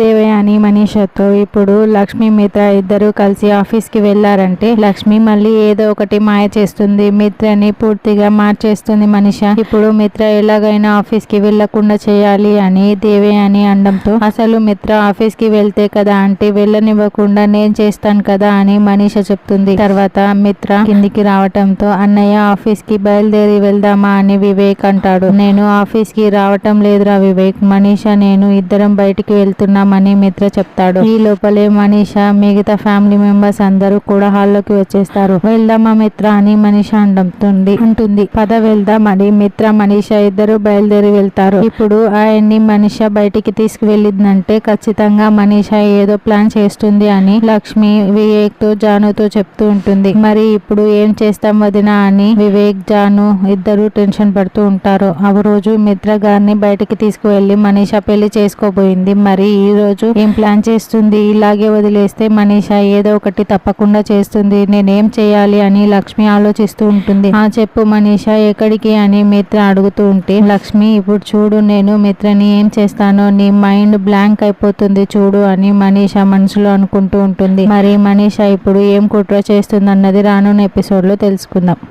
deben Devayani మనీషతో ఇప్పుడు లక్ష్మి మిత్ర ఇద్దరు కలిసి ఆఫీస్కి వెళ్ళారంటే లక్ష్మి మళ్ళీ ఏదో ఒకటి మాయ చేస్తుంది. మిత్రని పూర్తిగా మార్చేస్తుంది మనిష. ఇప్పుడు మిత్ర ఎలాగైనా ఆఫీస్కి వెళ్ళకుండా చేయాలి అని దేవే అని అనడంతో అసలు మిత్ర ఆఫీస్కి వెళ్తే కదా అంటే వెళ్ళనివ్వకుండా నేను చేస్తాను కదా అని మనీష చెప్తుంది. తర్వాత మిత్ర కిందికి రావటంతో అన్నయ్య ఆఫీస్కి బయలుదేరి వెళ్దామా? అని వివేక్ అంటాడు. నేను ఆఫీస్కి రావటం లేదురా వివేక్. మనీష నేను ఇద్దరం బయటికి వెళ్తున్నామని మిత్ర చెప్తాడు. ఈ లోపలే మనీష మిగతా ఫ్యామిలీ మెంబర్స్ అందరూ కూడా హాల్లోకి వచ్చేస్తారు. వెళ్దామా మిత్ర అని మనీష అంటుంది. ఉంటుంది పద వెళ్దామని మిత్ర మనీష ఇద్దరు బయలుదేరి వెళ్తారు. ఇప్పుడు ఆయన్ని మనీష బయటికి తీసుకువెళ్ళిందంటే ఖచ్చితంగా మనీష ఏదో ప్లాన్ చేస్తుంది అని లక్ష్మి వివేక్తో జానుతో చెప్తూ ఉంటుంది. మరి ఇప్పుడు ఏం చేస్తాం వదినా అని వివేక్ జాను ఇద్దరు టెన్షన్ పడుతూ ఉంటారు. ఆ రోజు మిత్ర గారిని బయటికి తీసుకువెళ్ళి మనీష పెళ్ళి చేసుకోబోయింది. మరి ఈ రోజు ఏం ప్లాన్ చేస్తుంది? ఇలాగే వదిలేస్తే మనీష ఏదో ఒకటి తప్పకుండా చేస్తుంది. నేనేం చేయాలి అని లక్ష్మి ఆలోచిస్తూ ఉంటుంది. ఆ చెప్పు మనీష ఎక్కడికి? అని మిత్ర అడుగుతూ ఉంటే లక్ష్మి ఇప్పుడు చూడు నేను మిత్రని ఏం చేస్తానో నీ మైండ్ బ్లాంక్ అయిపోతుంది చూడు అని మనీష మనసులో అనుకుంటూ ఉంటుంది. మరి మనీష ఇప్పుడు ఏం కుట్ర చేస్తుంది అన్నది రానున్న ఎపిసోడ్లో తెలుసుకుందాం.